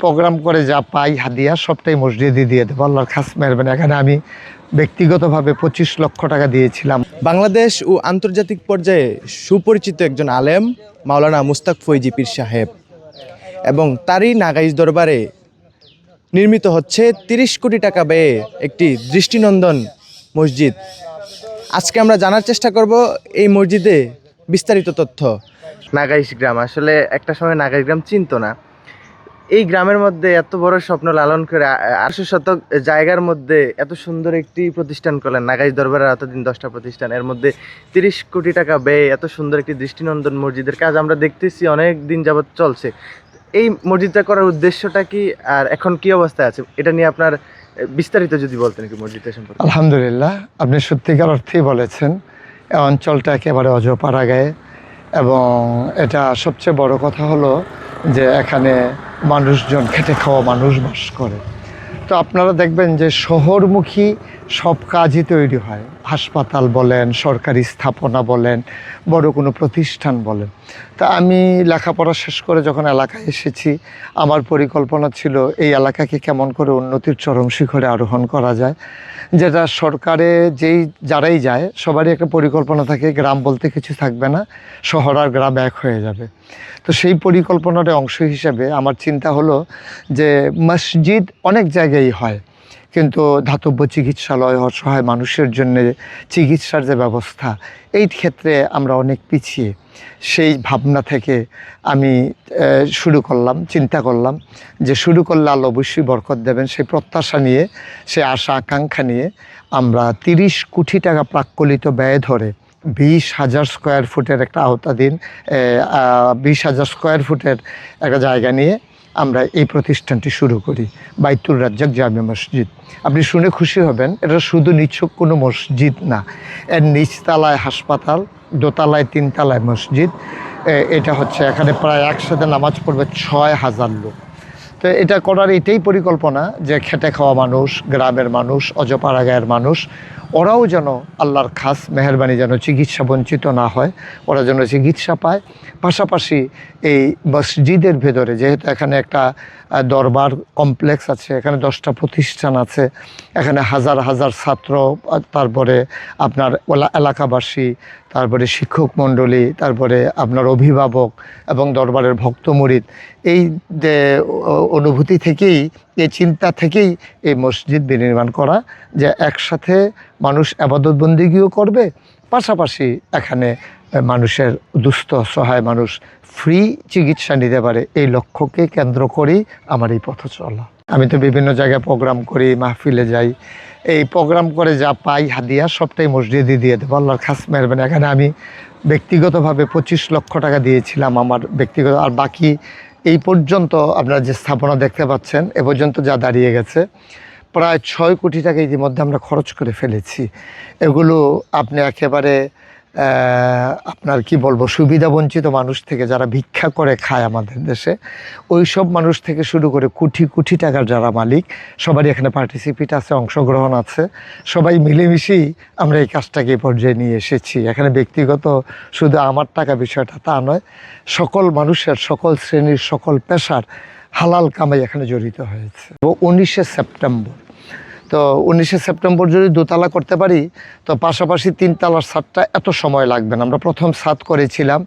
Programme করে যা পাই হাদিয়া সবটাই মসজিদে দিয়ে দেবো। আল্লাহর খাস মেহরবানি। এখানে আমি ব্যক্তিগতভাবে পঁচিশ লক্ষ টাকা দিয়েছিলাম। বাংলাদেশ ও আন্তর্জাতিক পর্যায়ে সুপরিচিত একজন আলেম মাওলানা মুস্তাক ফৈজি পীর সাহেব। এবং তারই নাগাইজ দরবারে নির্মিত হচ্ছে তিরিশ কোটি টাকা ব্যয়ে একটি দৃষ্টিনন্দন মসজিদ। আজকে আমরা জানার চেষ্টা করব এই মসজিদে বিস্তারিত তথ্য। নাগাইশ গ্রাম। আসলে একটা সময় নাগাইশ গ্রাম চিনতো না। এই গ্রামের মধ্যে এত বড় স্বপ্ন লালন করে আটশো শতক জায়গার মধ্যে এত সুন্দর একটি প্রতিষ্ঠান করলেন নাগাইশ দরবারের এতদিন দশটা প্রতিষ্ঠান। এর মধ্যে তিরিশ কোটি টাকা ব্যয়ে এত সুন্দর একটি দৃষ্টিনন্দন মসজিদের কাজ আমরা দেখতেছি অনেক দিন যাবৎ চলছে। এই মসজিদটা করার উদ্দেশ্যটা কি আর এখন কি অবস্থায় আছে? এটা নিয়ে আপনার বিস্তারিত যদি বলতেন কি মসজিদটা সম্পর্কে। আলহামদুলিল্লাহ, আপনি সত্যিকার অর্থেই বলেছেন অঞ্চলটা একেবারে অজপাড়া গায়ে। এবং এটা সবচেয়ে বড় কথা হলো যে এখানে মানুষজন খেটে খাওয়া মানুষ বাস করে। তো আপনারা দেখবেন যে শহরমুখী সব কাজই তৈরি হয়। হাসপাতাল বলেন, সরকারি স্থাপনা বলেন, বড় কোনো প্রতিষ্ঠান বলেন। তা আমি লেখাপড়া শেষ করে যখন এলাকায় এসেছি, আমার পরিকল্পনা ছিল এই এলাকাকে কেমন করে উন্নতির চরম শিখরে আরোহণ করা যায়। যেটা সরকারে যেই, যারাই যায়, সবারই একটা পরিকল্পনা থাকে, গ্রাম বলতে কিছু থাকবে না, শহর আর গ্রাম এক হয়ে যাবে। তো সেই পরিকল্পনার অংশ হিসাবে আমার চিন্তা হলো যে মসজিদ অনেক জায়গায় হয়, কিন্তু ধাতব্য চিকিৎসালয় অসহায় মানুষের জন্য চিকিৎসার যে ব্যবস্থা, এই ক্ষেত্রে আমরা অনেক পিছিয়ে। সেই ভাবনা থেকে আমি শুরু করলাম, চিন্তা করলাম যে শুরু করলে আল্লাহ অবশ্যই বরকত দেবেন। সেই প্রত্যাশা নিয়ে সে আশা, আকাঙ্ক্ষা নিয়ে আমরা তিরিশ কোটি টাকা প্রাক্কলিত ব্যয় ধরে বিশ হাজার স্কোয়ার ফুটের একটা আওতাধীন বিশ হাজার স্কোয়ার ফুটের একটা জায়গা নিয়ে আমরা এই প্রতিষ্ঠানটি শুরু করি, বাইতুল রাজ্জাক জামে মসজিদ। আপনি শুনে খুশি হবেন, এটা শুধু নিছক কোনো মসজিদ না, এর নিচতলায় হাসপাতাল, দোতলায় তিনতলায় মসজিদ এটা হচ্ছে এখানে প্রায় একসাথে নামাজ পড়বে ছয় হাজার লোক। তো এটা করার এটাই পরিকল্পনা যে খেটে খাওয়া মানুষ, গ্রামের মানুষ অজপাড়া গায়ের মানুষ, ওরাও যেন আল্লাহর খাস মেহরবানি যেন চিকিৎসা বঞ্চিত না হয়, ওরা যেন চিকিৎসা পায়। পাশাপাশি এই মসজিদের ভেতরে যেহেতু এখানে একটা দরবার কমপ্লেক্স আছে, এখানে দশটা প্রতিষ্ঠান আছে, এখানে হাজার হাজার ছাত্র তারপরে আপনার এলাকাবাসী তারপরে শিক্ষক মণ্ডলী, তারপরে আপনার অভিভাবক এবং দরবারের ভক্ত মুরিদ, এই অনুভূতি থেকেই, এই চিন্তা থেকেই এই মসজিদ বিনির্মাণ করা যে একসাথে মানুষ আবাদতবন্দিগিও করবে, পাশাপাশি এখানে মানুষের দুস্থ সহায় মানুষ ফ্রি চিকিৎসা নিতে পারে, এই লক্ষ্যকে কেন্দ্র করেই আমার এই পথ চলা। আমি তো বিভিন্ন জায়গায় প্রোগ্রাম করি, মাহফিলে যাই। এই প্রোগ্রাম করে যা পাই, হাদিয়া, সবটাই মসজিদে দিয়ে দেবো। আল্লাহর খাস মেরবেন এখানে আমি ব্যক্তিগতভাবে পঁচিশ লক্ষ টাকা দিয়েছিলাম আমার ব্যক্তিগত। আর বাকি এই পর্যন্ত আপনারা যে স্থাপনা দেখতে পাচ্ছেন, এ পর্যন্ত যা দাঁড়িয়ে গেছে, প্রায় ছয় কোটি টাকা ইতিমধ্যে আমরা খরচ করে ফেলেছি। এগুলো আপনি একেবারে আপনার কি বলব, সুবিধা বঞ্চিত মানুষ থেকে যারা ভিক্ষা করে খায় আমাদের দেশে ওই সব মানুষ থেকে শুরু করে কোটি কোটি টাকার যারা মালিক, সবারই এখানে পার্টিসিপেট আছে, অংশগ্রহণ আছে, সবাই মিলেমিশেই আমরা এই কাজটাকে পর্যায়ে নিয়ে এসেছি। এখানে ব্যক্তিগত শুধু আমার টাকা বিষয়টা তা নয়, সকল মানুষের, সকল শ্রেণির, সকল পেশার হালাল কামাই এখানে জড়িত হয়েছে। উনিশে সেপ্টেম্বর তো উনিশে সেপ্টেম্বর যদি দোতলা করতে পারি, তো পাশাপাশি তিনতলার ছাদটা এত সময় লাগবে না। আমরা প্রথম ছাদ করেছিলাম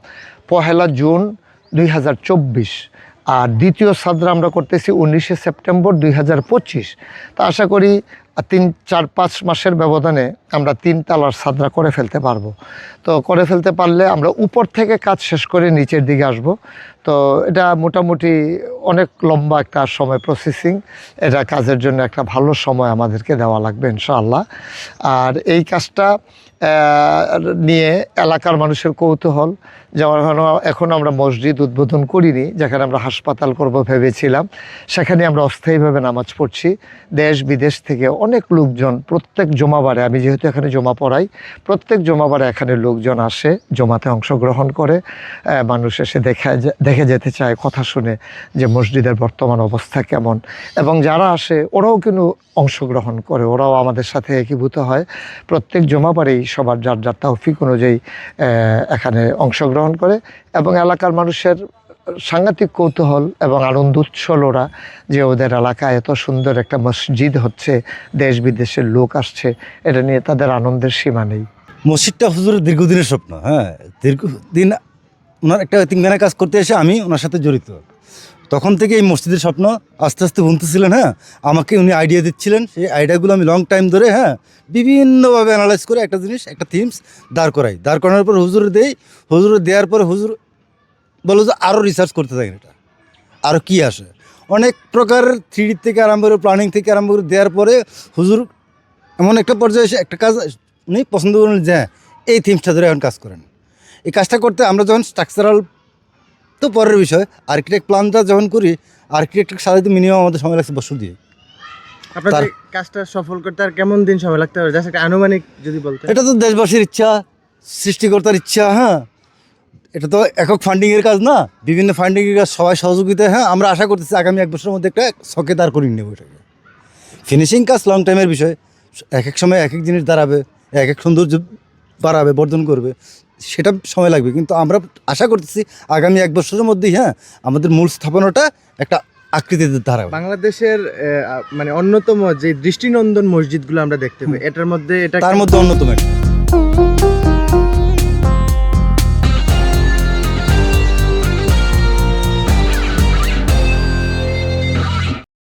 পহেলা জুন দুই হাজার চব্বিশ আর দ্বিতীয় ছাদরা আমরা করতেছি উনিশে সেপ্টেম্বর দুই হাজার পঁচিশ। তা আশা করি আর তিন, চার, পাঁচ মাসের ব্যবধানে আমরা তিন তালার সাদরা করে ফেলতে পারব। তো করে ফেলতে পারলে আমরা উপর থেকে কাজ শেষ করে নিচের দিকে আসব। তো এটা মোটামুটি অনেক লম্বা একটা সময় প্রসেসিং এটা কাজের জন্য একটা ভালো সময় আমাদেরকে দেওয়া লাগবে ইনশাআল্লাহ। আর এই কাজটা নিয়ে এলাকার মানুষের কৌতূহল। যেমন এখনও আমরা মসজিদ উদ্বোধন করিনি, যেখানে আমরা হাসপাতাল করব ভেবেছিলাম। সেখানে আমরা অস্থায়ীভাবে নামাজ পড়ছি। দেশ বিদেশ থেকে অনেক লোকজন, প্রত্যেক জমাবারে, আমি যেহেতু এখানে জমা পড়াই, প্রত্যেক জমাবারে এখানে লোকজন আসে, জমাতে অংশগ্রহণ করে মানুষ এসে দেখে দেখে যেতে চায়, কথা শুনে যে মসজিদের বর্তমান অবস্থা কেমন। এবং যারা আসে, ওরাও কিন্তু অংশগ্রহণ করে, ওরাও আমাদের সাথে একীভূত হয়। প্রত্যেক জমাবারেই সবার যার যার তৌফিক অনুযায়ী এখানে অংশগ্রহণ করে এবং এলাকার মানুষের সাংঘাতিক কৌতূহল এবং আনন্দ উচ্ছল ওরা যে ওদের এলাকায় এত সুন্দর একটা মসজিদ হচ্ছে, দেশ বিদেশের লোক আসছে, এটা নিয়ে তাদের আনন্দের সীমা নেই। মসজিদটা হুজুরের দীর্ঘদিনের স্বপ্ন হ্যাঁ দীর্ঘদিন ওনার একটা তিনখানা কাজ করতে এসে আমি ওনার সাথে জড়িত। তখন থেকে এই মসজিদের স্বপ্ন আস্তে আস্তে বুনতেছিলেন হ্যাঁ? আমাকে উনি আইডিয়া দিচ্ছিলেন। সেই আইডিয়াগুলো আমি লং টাইম ধরে হ্যাঁ বিভিন্নভাবে অ্যানালাইজ করে একটা জিনিস একটা থিমস দাঁড় করাই। দাঁড় করানোর পর হুজুরে দেই। হুজুরে দেওয়ার পরে হুজুর বলো যে আরও রিসার্চ করতে থাকেন এটা। আরও কী আসে? অনেক প্রকার থ্রি থেকে আরম্ভ করে প্ল্যানিং থেকে আরম্ভ করে দেওয়ার পরে হুজুর এমন একটা পর্যায়ে এসে একটা কাজ উনি পছন্দ করেন যে হ্যাঁ, এই থিমসটা ধরে এখন কাজ করেন। এই কাজটা করতে আমরা যখন স্ট্রাকচারাল তো পরের বিষয় আর্কিটেক্ট প্ল্যানটা যখন করি আর্কিটেক্টের সাথে মিনিমাম আমাদের সময় লাগছে বছর দিয়ে। আপনাদের তার- কাজটা সফল করতে আর কেমন দিন সময় লাগতে পারে? জাস্ট একটা আনুমানিক যদি বলতে এটা তো দেশবাসীর ইচ্ছা সৃষ্টিকর্তার ইচ্ছা হ্যাঁ। এটা তো একক ফান্ডিংয়ের কাজ না বিভিন্ন ফান্ডিংয়ের কাজ সবাই সহযোগিতায় হ্যাঁ। আমরা আশা করতেছি আগামী এক বছরের মধ্যে একটা শখে দাঁড় করিয়ে নেব এটাকে। ফিনিশিং কাজ লং টাইমের বিষয় এক এক সময় এক এক জিনিস দাঁড়াবে এক এক সৌন্দর্য বাড়াবে বর্ধন করবে। সেটা সময় লাগবে। কিন্তু আমরা আশা করতেছি আগামী এক বছরের মধ্যেই হ্যাঁ আমাদের মূল স্থাপনাটা একটা আকৃতিতে ধারা বাংলাদেশের মানে অন্যতম যে দৃষ্টিনন্দন মসজিদগুলো আমরা দেখতে পাই এটার মধ্যে এটা তার মধ্যে অন্যতম একটা।